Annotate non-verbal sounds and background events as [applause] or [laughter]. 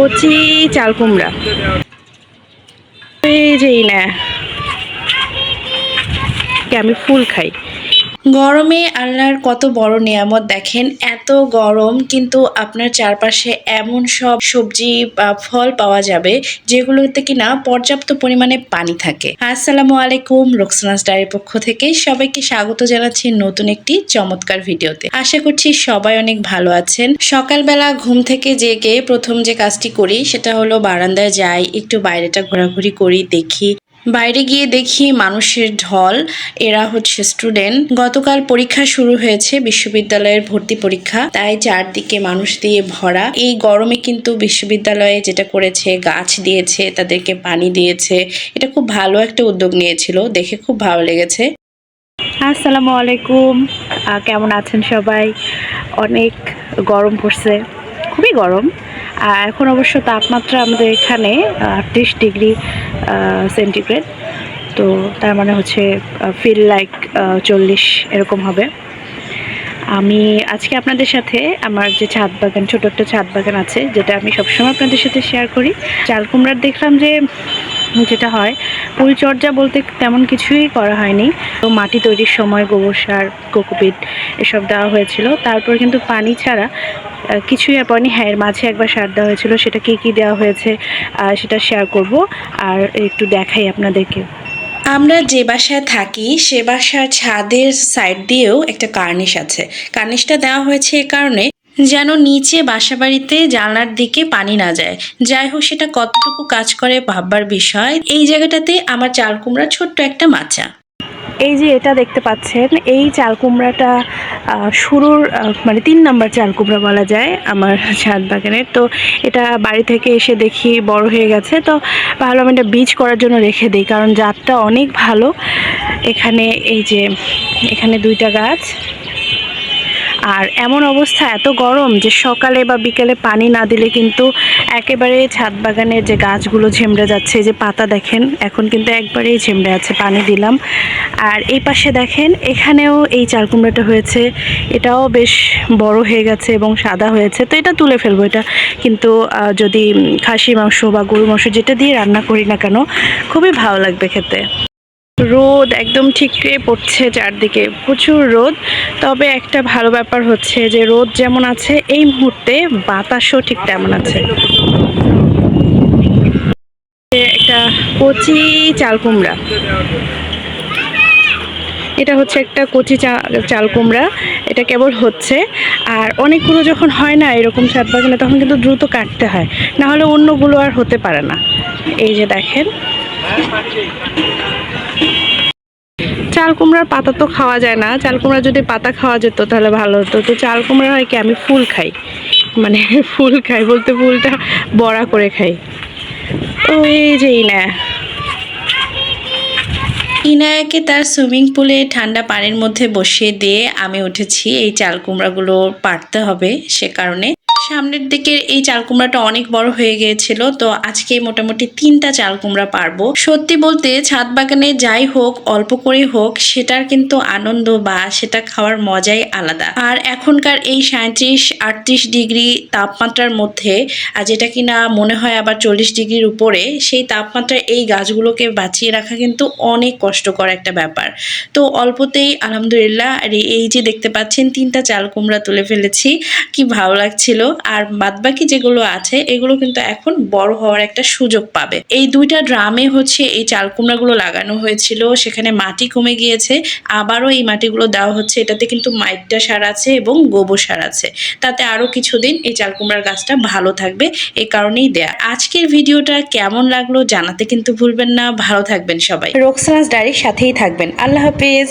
কচি চাল কুমড়া। এই যেই না। আমি ফুল খাই। গরমে আল্লাহর কত বড় নিয়ামত দেখেন, এত গরম কিন্তু আপনার চারপাশে এমন সব সবজি বা ফল পাওয়া যাবে, যেগুলোতে কিনা পর্যাপ্ত পরিমাণে পানি থাকে। আসসালামু আলাইকুম, রোকসানাস ডায়ের পক্ষ থেকে সবাইকে স্বাগত জানাচ্ছি নতুন একটি চমৎকার ভিডিওতে। আশা করছি সবাই অনেক ভালো আছেন। সকালবেলা ঘুম থেকে জেগে প্রথম যে কাজটি করি, সেটা হলো বারান্দায় যাই, একটু বাইরেটা ঘোরাঘুরি করি, দেখি বাইরে গিয়ে দেখি মানুষের ঢল, এরা হচ্ছে স্টুডেন্ট গতকাল পরীক্ষা শুরু হয়েছে, বিশ্ববিদ্যালয়ের ভর্তি পরীক্ষা। তাই চারদিকে মানুষ দিয়ে ভরা। এই গরমে কিন্তু বিশ্ববিদ্যালয়ে যেটা করেছে, গাছ দিয়েছে, তাদেরকে পানি দিয়েছে। এটা খুব ভালো একটা উদ্যোগ নিয়েছিল। দেখে খুব ভালো লেগেছে। আসসালামু আলাইকুম। কেমন আছেন সবাই? অনেক গরম পড়ছে। খুবই গরম। এখন অবশ্য তাপমাত্রা আমাদের এখানে আটত্রিশ ডিগ্রি সেন্টিগ্রেড। তো তার মানে হচ্ছে ফিল লাইক চল্লিশ এরকম হবে। আমি আজকে আপনাদের সাথে আমার যে ছাদ বাগান, ছোটো একটা ছাদ বাগান আছে, যেটা আমি সবসময় আপনাদের সাথে শেয়ার করি। চাল কুমড়ার দেখলাম যে যেটা হয়, পরিচর্যা বলতে তেমন কিছুই করা হয়নি। তো মাটি তৈরির সময় গোবর সার, কোকোপিট এসব দেওয়া হয়েছিল। তারপর কিন্তু পানি ছাড়া কিছুই আর পানি হ্যাঁ এর মাঝে একবার সার দেওয়া হয়েছিল। সেটা কী কী দেওয়া হয়েছে সেটা শেয়ার করব। আর একটু দেখাই আপনাদেরকে। আমরা যে বাসায় থাকি, সে বাসার ছাদের সাইড দিয়েও একটা কার্নিশ আছে। কার্নিশটা দেওয়া হয়েছে এ কারণে যেন নিচে বাসাবাড়িতে জানলার দিকে পানি না যায়। যাই হোক, সেটা কতটুকু কাজ করে ভাববার বিষয়, এই জায়গাটাতে আমার চাল কুমড়া ছোট্ট একটা মাচা। এই যে এটা দেখতে পাচ্ছেন, এই চাল কুমড়াটা শুরুর মানে তিন নাম্বার চাল কুমড়া বলা যায় আমার ছাদ বাগানের। তো এটা বাড়ি থেকে এসে দেখি বড় হয়ে গেছে। তো ভাবলাম এটা বীজ করার জন্য রেখে দিই, কারণ জাতটা অনেক ভালো। এখানে এই যে, এখানে দুইটা গাছ। আর এমন অবস্থা এত গরম যে সকালে বা বিকেলে পানি না দিলে কিন্তু একেবারে ছাদ বাগানের যে গাছগুলো ঝেমড়ে যাচ্ছে যে পাতা দেখেন, এখন কিন্তু একবারেই ঝেমড়ে আছে, পানি দিলাম। আর এই পাশে দেখেন, এখানেও এই চাল কুমড়োটা হয়েছে, এটাও বেশ বড় হয়ে গেছে এবং সাদা হয়েছে। তো এটা তুলে ফেলব, এটা কিন্তু যদি খাসি মাংস বা গরু মাংস যেটা দিয়ে রান্না করি না কেন, খুবই ভালো লাগবে খেতে। রোদ একদম ঠিকরে পড়ছে চারদিকে, প্রচুর রোদ। তবে একটা ভালো ব্যাপার হচ্ছে যে রোদ যেমন আছে, এই মুহূর্তে বাতাসও ঠিক তেমন আছে। একটা কচি চাল কুমড়া। এটা হচ্ছে একটা কচি চা- চাল কুমড়া, এটা কেবল হচ্ছে। আর অনেকগুলো যখন হয় না এরকম ছাদ বাগানে, তখন কিন্তু দ্রুত কাটতে হয়। না হলে অন্যগুলো আর হতে পারে না। এই যে দেখেন। চাল কুমড়ার পাতা তো খাওয়া যায় না। চাল কুমড়া যদি পাতা খাওয়া যেত তাহলে ভালো হতো। তো চাল কুমড়া হয় কি, আমি ফুল খাই। মানে [laughs] ফুল খাই বলতে ফুলটা বড়া করে খাই। ও, এই যে না ইনায়াকে তার সুইমিং পুলে ঠান্ডা পানির মধ্যে বসিয়ে দিয়ে আমি উঠেছি। এই চাল কুমড়াগুলো পারতে হবে সে কারণে। সামনের দিকে এই চাল কুমড়াটা অনেক বড় হয়ে গিয়েছিল, তো আজকে মোটামুটি তিনটা চাল কুমড়া পারব। সত্যি বলতে ছাদ বাগানে যাই হোক, অল্প করে হোক, সেটার কিন্তু আনন্দ বা সেটা খাওয়ার মজাই আলাদা। আর এখনকার এই সাঁত্রিশ আটত্রিশ ডিগ্রি তাপমাত্রার মধ্যে, আর যেটা কিনা মনে হয় আবার চল্লিশ ডিগ্রির উপরে, সেই তাপমাত্রায় এই গাছগুলোকে বাঁচিয়ে রাখা কিন্তু অনেক কষ্টকর একটা ব্যাপার। তো অল্পতেই আলহামদুলিল্লাহ, আর এই যে দেখতে পাচ্ছেন, তিনটা চাল কুমড়া তুলে ফেলেছি, কি ভালো লাগছিল। আর বাদবাকি যেগুলো আছে, এগুলো কিন্তু এখন বড় হওয়ার একটা সুযোগ পাবে। এই দুইটা ড্রামে হচ্ছে এই চাল কুমড়াগুলো লাগানো হয়েছিল, সেখানে মাটি কমে গিয়েছে, আবারও এই মাটিগুলো দেওয়া হচ্ছে, এটাতে কিন্তু মাইটটা সার আছে এবং গোবর সার আছে। তাতে আরও কিছুদিন এই চাল কুমড়ার গাছটা ভালো থাকবে এই কারণেই দেয়া। আজকের ভিডিওটা কেমন লাগল জানাতে কিন্তু ভুলবেন না, ভালো থাকবেন সবাই। রোকসানাস ডায়েরির সাথেই থাকবেন। আল্লাহ হাফেজ।